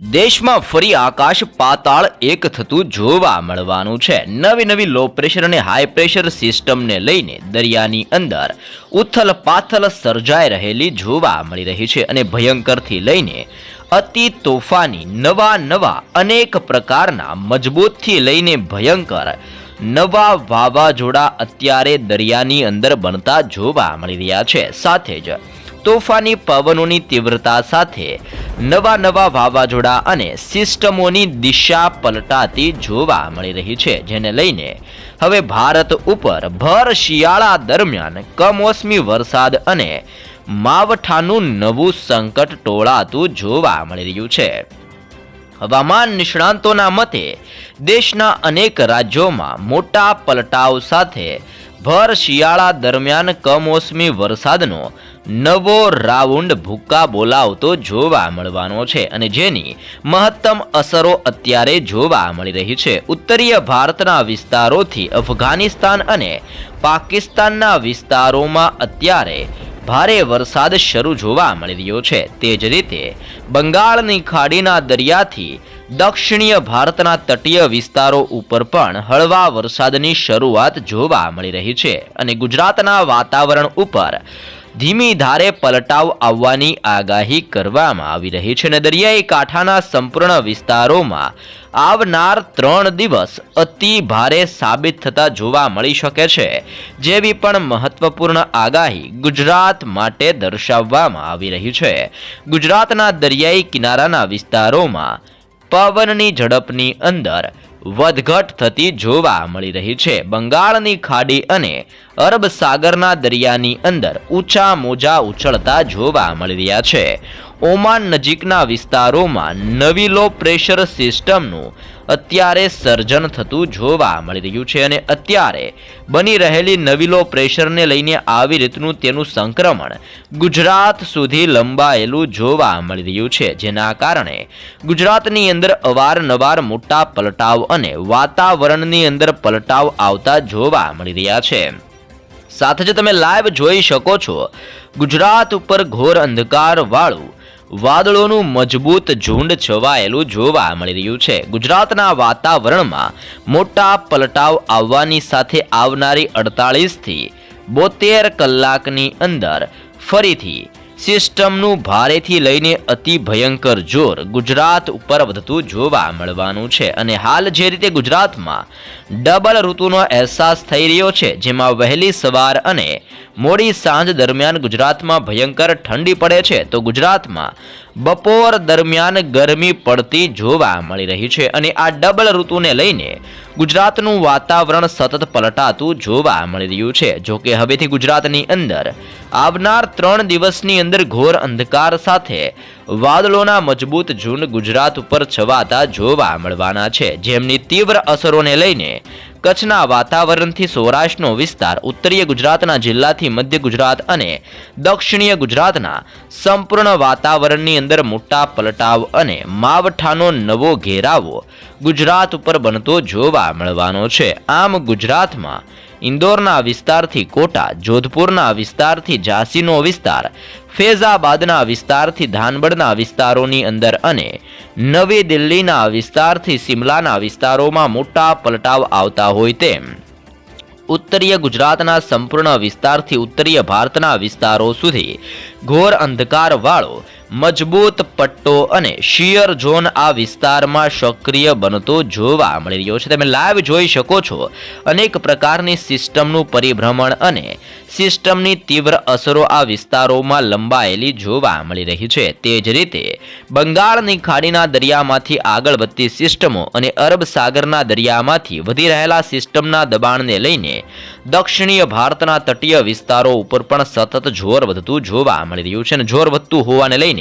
દેશમાં ફરી આકાશ પાતાળ એક થતું જોવા મળવાનું છે. નવી નવી લો પ્રેશર અને હાઈ પ્રેશર સિસ્ટમને લઈને દરિયાની અંદર ઉથલ પાથલ સર્જાઈ રહેલી જોવા મળી રહી છે અને ભયંકરથી લઈને અતિ તોફાની નવા નવા અનેક પ્રકારના મજબૂતથી લઈને ભયંકર નવા વાવાઝોડા અત્યારે દરિયાની અંદર બનતા જોવા મળી રહ્યા છે. સાથે જ તોફાની પવનોની તીવ્રતા સાથે નવા નવા વાવાઝોડા અને સિસ્ટમોની દિશા પલટાતી જોવા મળી રહી છે, જેને લઈને હવે ભારત ઉપર ભર શિયાળા દરમિયાન કમોસમી વરસાદ અને માવઠાનું નવું સંકટ ટોળાતું જોવા મળી રહ્યું છે. હવામાન નિષ્ણાંતોના મતે દેશના અનેક રાજ્યોમાં મોટા પલટાવ સાથે ભર શિયાળા દરમિયાન કમોસમી વરસાદનો નવો રાઉન્ડ ભૂક્કા બોલાવતો જોવા મળવાનો છે અને જેની મહત્તમ અસરો અત્યારે જોવા મળી રહી છે. ઉત્તરીય ભારતના વિસ્તારોથી અફઘાનિસ્તાન અને પાકિસ્તાનના વિસ્તારોમાં અત્યારે ભારે વરસાદ શરૂ જોવા મળી રહ્યો છે. તે જ રીતે બંગાળની ખાડીના દરિયાથી દક્ષિણીય ભારતના તટીય વિસ્તારો ઉપર પણ હળવા વરસાદની શરૂઆત જોવા મળી રહી છે અને ગુજરાતના વાતાવરણ ઉપર ધીમી ધારે પલટાવ આવવાની આગાહી કરવામાં આવી રહી છે અને દરિયાઈ કાંઠાના સંપૂર્ણ વિસ્તારોમાં આવનાર ત્રણ દિવસ અતિ ભારે સાબિત થતા જોવા મળી શકે છે, જેવી પણ મહત્વપૂર્ણ આગાહી ગુજરાત માટે દર્શાવવામાં આવી રહી છે. ગુજરાતના દરિયાઈ કિનારાના વિસ્તારોમાં પવનની ઝડપની અંદર વધઘટ થતી જોવા મળી રહી છે. બંગાળની ખાડી અને અરબ સાગરના દરિયાની અંદર ઊંચા મોજા ઉછળતા જોવા મળી રહ્યા છે. ઓમાન નજીકના વિસ્તારોમાં નવી લો પ્રેશર સિસ્ટમનું અત્યારે સર્જન થતું જોવા મળી રહ્યું છે અને અત્યારે બની રહેલી નવી લો પ્રેશરને લઈને આવી રીતનું તેનું સંક્રમણ ગુજરાત સુધી લંબાયેલું જોવા મળી રહ્યું છે. જેના કારણે ગુજરાતની અંદર અવારનવાર મોટા પલટાવ અને વાતાવરણની અંદર પલટાવ આવતા જોવા મળી રહ્યા છે. સાથે જ તમે લાઈવ જોઈ શકો છો. ગુજરાત ઉપર ઘોર અંધકાર વાળું વાદળોનું મજબૂત ઝુંડ છવાયેલું જોવા મળી રહ્યું છે. ગુજરાતના વાતાવરણમાં મોટા પલટાવ આવવાની સાથે આવનારી અડતાળીસથી બોતેર કલાકની અંદર ફરીથી સિસ્ટમનું ભારેથી લઈને અતિ ભયંકર જોર ગુજરાત ઉપર વધતું જોવા મળવાનું છે. અને હાલ જે રીતે ગુજરાતમાં ડબલ ઋતુનો અહેસાસ થઈ રહ્યો છે, જેમાં વહેલી સવાર અને મોડી સાંજ દરમિયાન ગુજરાતમાં ભયંકર ઠંડી પડે છે, તો ગુજરાતમાં બપોર દરમિયાન ગરમી પડતી જોવા મળી રહી છે અને આ ડબલ ઋતુને લઈને ગુજરાતનું વાતાવરણ સતત પલટાતું જોવા મળી રહ્યું છે. જો કે હવેથી ગુજરાતની અંદર આવનાર ત્રણ દિવસની અંદર ઘોર અંધકાર સાથે વાદળોના મજબૂત ઝુંડ ગુજરાત ઉપર છવાતા જોવા મળવાના છે. જેમની તીવ્ર અસરોને લઈને કચ્છના વાતાવરણથી સૌરાષ્ટ્રનો વિસ્તાર ઉત્તરીય ગુજરાતના જિલ્લાથી મધ્ય ગુજરાત અને દક્ષિણીય ગુજરાતના સંપૂર્ણ વાતાવરણની અંદર મોટા પલટાવ અને માવઠાનો નવો ઘેરાવો ગુજરાત ઉપર બનતો જોવા મળવાનો છે. આમ ગુજરાતમાં ઇન્દોરના વિસ્તારથી કોટા, જોધપુરના વિસ્તારથી ઝાંસીનો વિસ્તાર, ફેઝાબાદના વિસ્તારથી ધાનબડના વિસ્તારોની અંદર અને નવી દિલ્હીના વિસ્તારથી સિમલાના વિસ્તારોમાં મોટા પલટાવ આવતા હોય તેમ. ઉત્તરીય ગુજરાતના સંપૂર્ણ વિસ્તારથી ઉત્તરીય ભારતના વિસ્તારો સુધી ઘોર અંધકારવાળો મજબૂત પટ્ટો અને શિયર ઝોન આ વિસ્તારમાં સક્રિય બનતો જોવા મળી રહ્યો છે. તમે લાઈવ જોઈ શકો છો અનેક પ્રકારની સિસ્ટમનું પરિભ્રમણ અને સિસ્ટમની તીવ્ર અસરો આ વિસ્તારોમાં લંબાયેલી જોવા મળી રહી છે. તે જ રીતે બંગાળની ખાડીના દરિયામાંથી આગળ વધતી સિસ્ટમો અને અરબ સાગરના દરિયામાંથી વધી રહેલા સિસ્ટમના દબાણને લઈને દક્ષિણીય ભારતના તટીય વિસ્તારો ઉપર પણ સતત જોર વધતું જોવા મળી રહ્યું છે અને જોર વધતું હોવાને લઈને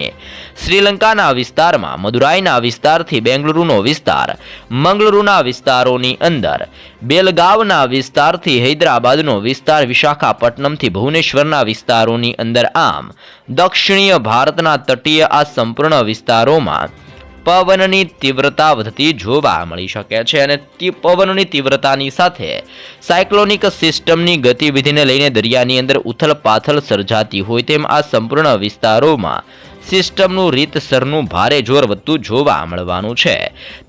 શ્રીલંકાના વિસ્તારમાં, મદુરાઈના વિસ્તારથી બેંગલુરુનો વિસ્તાર, મંગલુરુના વિસ્તારોની અંદર, બેલગાવના વિસ્તારથી હૈદરાબાદનો વિસ્તાર, વિશાખાપટ્ટનમથી ભુવનેશ્વરના વિસ્તારોની અંદર આમ, દક્ષિણીય ભારતના તટીય આ સંપૂર્ણ વિસ્તારોમાં પવનની તીવ્રતા વધતી જોવા મળી શકે છે અને પવનની તીવ્રતાની સાથે સાયક્લોનિક સિસ્ટમની ગતિવિધિને લઈને દરિયાની અંદર ઉથલ પાથલ સર્જાતી હોય તેમ આ સંપૂર્ણ વિસ્તારોમાં સિસ્ટમનું રીતસરનું ભારે જોર વધતું જોવા મળવાનું છે.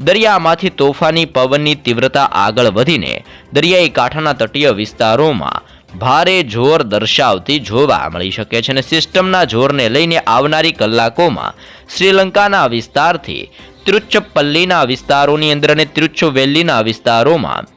દરિયામાંથી તોફાની પવનની તીવ્રતા આગળ વધીને દરિયાઈ કાંઠાના તટીય વિસ્તારોમાં ભારે જોર દર્શાવતી જોવા મળી શકે છે અને સિસ્ટમના જોરને લઈને આવનારી કલાકોમાં શ્રીલંકાના વિસ્તારથી તિરુચપલ્લીના વિસ્તારોની અંદર અને તિરુચવેલ્લીના વિસ્તારોમાં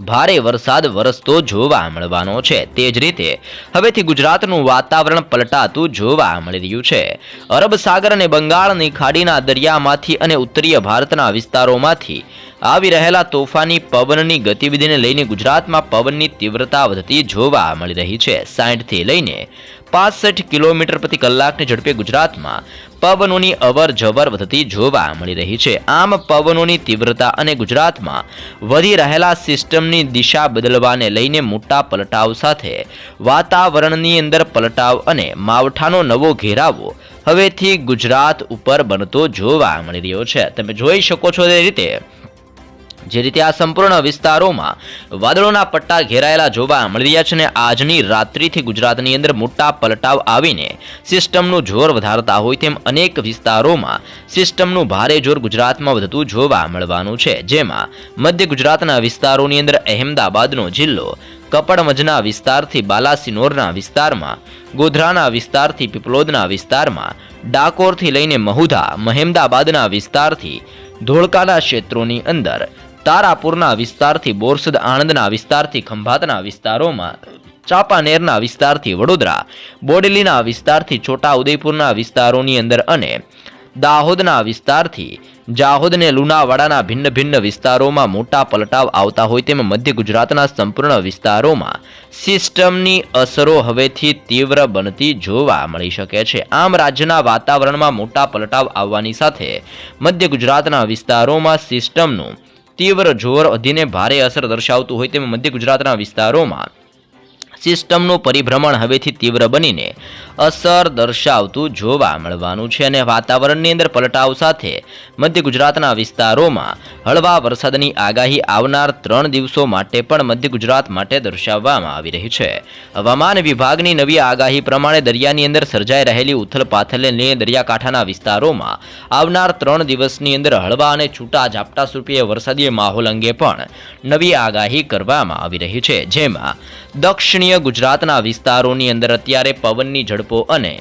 ભારે વરસાદ વરસતો જોવા મળવાનો છે. તે જ રીતે હવેથી ગુજરાતનું વાતાવરણ પલટાતું જોવા મળી રહ્યું છે. અરબ સાગર અને બંગાળની ખાડીના દરિયામાંથી અને ઉત્તરીય ભારતના વિસ્તારોમાંથી આવી રહેલા તોફાની પવનની ગતિવિધિને લઈને ગુજરાતમાં પવનની તીવ્રતા વધતી જોવા મળી રહી છે. સાઠથી લઈને પાસઠ કિલોમીટર પ્રતિ કલાકની ઝડપે ગુજરાતમાં પવનોની અવર જવર વધતી જોવા મળી રહી છે. આમ પવનોની તીવ્રતા અને ગુજરાતમાં વધી રહેલા સિસ્ટમની દિશા બદલવાને લઈને મોટા પલટાવ સાથે વાતાવરણની અંદર પલટાવ અને માવઠાનો નવો ઘેરાવો હવેથી ગુજરાત ઉપર બનતો જોવા મળી રહ્યો છે. તમે જોઈ શકો છો તે રીતે જે રીતે આ સંપૂર્ણ વિસ્તારોમાં વાદળોના પટ્ટા ઘેરાયેલા જોવા મળી રહ્યા છે અને આજની રાત્રિથી ગુજરાતની અંદર મોટા પલટાવ આવીને સિસ્ટમનું જોર વધારતા હોય તેમ અનેક વિસ્તારોમાં સિસ્ટમનું ભારે જોર ગુજરાતમાં વધતું જોવા મળવાનું છે. જેમાં મધ્ય ગુજરાતના વિસ્તારોની અંદર અહેમદાબાદનો જિલ્લો, કપડમજના વિસ્તારથી બાલાસિનોરના વિસ્તારમાં, ગોધરાના વિસ્તારથી પીપલોદના વિસ્તારમાં, ડાકોરથી લઈને મહુધા, મહેમદાબાદના વિસ્તારથી ધોળકાના ક્ષેત્રોની અંદર તારાપુરના વિસ્તારથી બોરસદ આણંદના વિસ્તારથી ખંભાતના વિસ્તારોમાં, ચાંપાનેરના વિસ્તારથી વડોદરા, બોડેલીના વિસ્તારથી છોટા ઉદયપુરના વિસ્તારોની અંદર અને દાહોદના વિસ્તારથી જાહોદ અને લુણાવાડાના ભિન્ન ભિન્ન વિસ્તારોમાં મોટા પલટાવ આવતા હોય તેમ મધ્ય ગુજરાતના સંપૂર્ણ વિસ્તારોમાં સિસ્ટમની અસરો હવેથી તીવ્ર બનતી જોવા મળી શકે છે. આમ રાજ્યના વાતાવરણમાં મોટા પલટાવ આવવાની સાથે મધ્ય ગુજરાતના વિસ્તારોમાં સિસ્ટમનું તીવ્ર જોર અધીને ભારે અસર દર્શાવતું હોય તેમ મધ્ય ગુજરાતના વિસ્તારોમાં. સિસ્ટમનું પરિભ્રમણ હવેથી તીવ્ર બનીને અસર દર્શાવતું જોવા મળવાનું છે અને વાતાવરણની અંદર પલટાવ સાથે મધ્ય ગુજરાતના વિસ્તારોમાં હળવા વરસાદની આગાહી આવનાર ત્રણ દિવસો માટે પણ મધ્ય ગુજરાત માટે દર્શાવવામાં આવી રહી છે. હવામાન વિભાગની નવી આગાહી પ્રમાણે દરિયાની અંદર સર્જાઈ રહેલી ઉથલપાથલને લઈને દરિયાકાંઠાના વિસ્તારોમાં આવનાર ત્રણ દિવસની અંદર હળવા અને છૂટા ઝાપટા સ્વરૂપે વરસાદી માહોલ અંગે પણ નવી આગાહી કરવામાં આવી રહી છે. જેમાં દક્ષિણીય ગુજરાતના વિસ્તારોની અંદર અત્યારે પવનની ઝડપો અને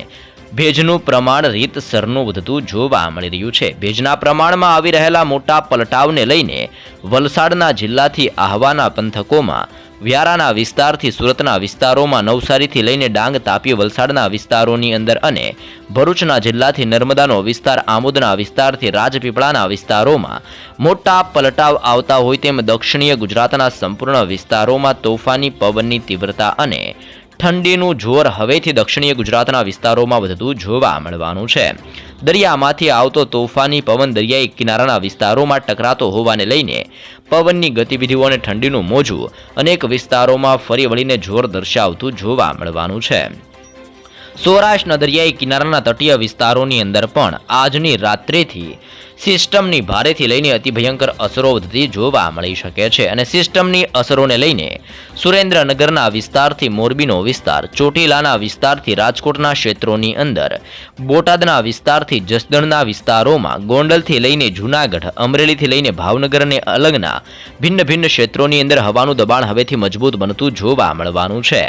ભેજનું પ્રમાણ રીતસરનું વધતું જોવા મળી રહ્યું છે. ભેજના પ્રમાણમાં આવી રહેલા મોટા પલટાવને લઈને વલસાડના જિલ્લાથી આહવાના પંથકોમાં વ્યારાના વિસ્તારથી સુરતના વિસ્તારોમાં નવસારીથી લઈને ડાંગ તાપી વલસાડના વિસ્તારોની અંદર અને ભરૂચના જિલ્લાથી નર્મદાનો વિસ્તાર, આમોદના વિસ્તારથી રાજપીપળાના વિસ્તારોમાં મોટા પલટાવ આવતા હોય તેમ દક્ષિણીય ગુજરાતના સંપૂર્ણ વિસ્તારોમાં તોફાની, પવનની તીવ્રતા અને ઠંડીનું જોર હવેથી દક્ષિણીય ગુજરાતના વિસ્તારોમાં વધતું જોવા મળવાનું છે. દરિયામાંથી આવતો તોફાની પવન દરિયાઈ કિનારાના વિસ્તારોમાં ટકરાતો હોવાને લઈને પવનની ગતિવિધિઓ અને ઠંડીનું મોજું અનેક વિસ્તારોમાં ફરી વળીને જોર દર્શાવતું જોવા મળવાનું છે. સૌરાષ્ટ્રના દરિયાઈ કિનારાના તટીય વિસ્તારોની અંદર પણ આજની રાત્રેથી સિસ્ટમની ભારેથી લઈને અતિ ભયંકર અસરો વધતી જોવા મળી શકે છે અને સિસ્ટમની અસરોને લઈને સુરેન્દ્રનગરના વિસ્તારથી મોરબીનો વિસ્તાર, ચોટીલાના વિસ્તારથી રાજકોટના ક્ષેત્રોની અંદર, બોટાદના વિસ્તારથી જસદણના વિસ્તારોમાં, ગોંડલથી લઈને જૂનાગઢ, અમરેલીથી લઈને ભાવનગર અને અલગના ભિન્ન ભિન્ન ક્ષેત્રોની અંદર હવાનું દબાણ હવેથી મજબૂત બનતું જોવા મળવાનું છે.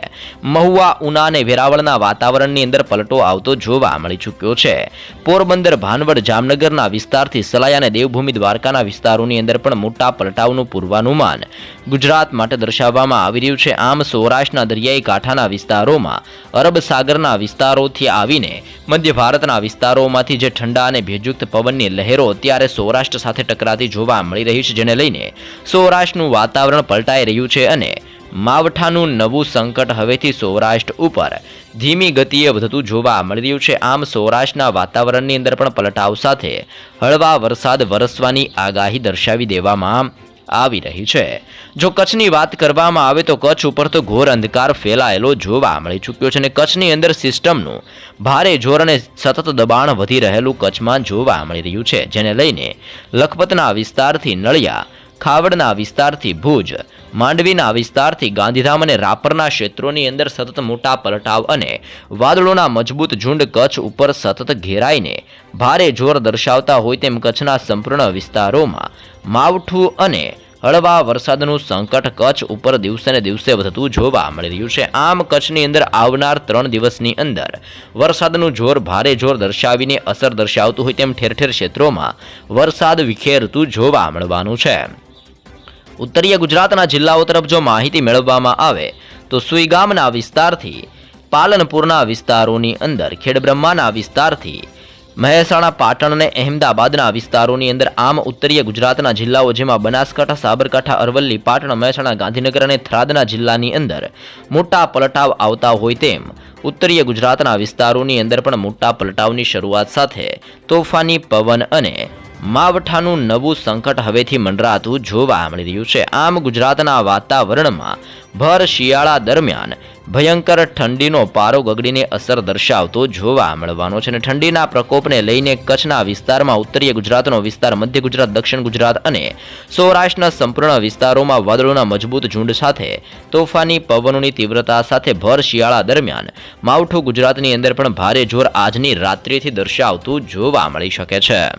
મહુવા, ઉના અને વેરાવળના વાતાવરણની અંદર પલટો આવતો જોવા મળી ચૂક્યો છે. પોરબંદર, ભાનવડ, જામનગરના વિસ્તારથી સલાયા અને દેવભૂમિ દ્વારકાના વિસ્તારોની અંદર પણ મોટા પલટાવનું પૂર્વાનુમાન ગુજરાત માટે દર્શાવવામાં આવી રહ્યું છે. આમ સૌરાષ્ટ્રના દરિયાઈ કાંઠાના વિસ્તારોમાં, અરબ સાગરના વિસ્તારોથી આવીને મધ્ય ભારતના વિસ્તારોમાંથી જે ઠંડા અને ભેજયુક્ત પવનની લહેરો અત્યારે સૌરાષ્ટ્ર સાથે ટકરાતી જોવા મળી રહી છે, જેને લઈને સૌરાષ્ટ્રનું વાતાવરણ પલટાઈ રહ્યું છે અને માવઠાનું નવું સંકટ હવેથી સૌરાષ્ટ્ર ઉપર. ધીમી ગતિએ વધતું જોવા મળી રહ્યું છે. આમ સૌરાષ્ટ્રના વાતાવરણની અંદર પણ પલટાવ સાથે હળવા વરસાદ વરસવાની આગાહી દર્શાવી દેવામાં આવી રહી છે. જો કચ્છની વાત કરવામાં આવે તો કચ્છ ઉપર તો ઘોર અંધકાર ફેલાયેલો જોવા મળી ચૂક્યો છે અને કચ્છની અંદર સિસ્ટમનું ભારે જોર અને સતત દબાણ વધી રહેલું કચ્છમાં જોવા મળી રહ્યું છે. જેને લઈને લખપતના વિસ્તારથી નળિયા ખાવડના વિસ્તારથી ભુજ, માંડવીના વિસ્તારથી ગાંધીધામ અને રાપરના ક્ષેત્રોની અંદર સતત મોટા પલટાવ અને વાદળોના મજબૂત ઝુંડ કચ્છ ઉપર સતત ઘેરાઈને ભારે જોર દર્શાવતા હોય તેમ કચ્છના સંપૂર્ણ વિસ્તારોમાં માવઠું અને હળવા વરસાદનું સંકટ કચ્છ ઉપર દિવસે ને દિવસે વધતું જોવા મળી રહ્યું છે. આમ કચ્છની અંદર આવનાર ત્રણ દિવસની અંદર વરસાદનું જોર ભારે જોર દર્શાવીને અસર દર્શાવતું હોય તેમ ઠેર ઠેર ક્ષેત્રોમાં વરસાદ વિખેરતું જોવા મળવાનું છે. ઉત્તરીય ગુજરાતના જિલ્લાઓ તરફ જો માહિતી મેળવવામાં આવે, તો સુઈગામના વિસ્તારથી, પાલનપુરના વિસ્તારોની અંદર, ખેડબ્રહ્માના વિસ્તારથી, મહેસાણા, પાટણ અને અહેમદાબાદના વિસ્તારોની અંદર આમ ઉત્તરીય ગુજરાતના જિલ્લાઓ જેમાં બનાસકાંઠા, સાબરકાંઠા, અરવલ્લી, પાટણ, મહેસાણા, ગાંધીનગર અને થરાદના જિલ્લાની અંદર મોટા પલટાવ આવતા હોય તેમ ઉત્તરીય ગુજરાતના વિસ્તારોની અંદર પણ મોટા પલટાવની શરૂઆત સાથે તોફાની પવન અને માવઠાનું નવું સંકટ હવેથી મંડરાતું જોવા મળી રહ્યું છે. આમ ગુજરાતના વાતાવરણમાં ભર શિયાળા દરમિયાન ભયંકર ઠંડીનો પારો ગગડીને અસર દર્શાવતો જોવા મળવાનો છે અને ઠંડીના પ્રકોપને લઈને કચ્છના વિસ્તારમાં ઉત્તરીય ગુજરાતનો વિસ્તાર, મધ્ય ગુજરાત, દક્ષિણ ગુજરાત અને સૌરાષ્ટ્રના સંપૂર્ણ વિસ્તારોમાં વાદળોના મજબૂત ઝુંડ સાથે તોફાની પવનોની તીવ્રતા સાથે ભર શિયાળા દરમિયાન માવઠું ગુજરાતની અંદર પણ ભારે જોર આજની રાત્રિથી દર્શાવતું જોવા મળી શકે છે.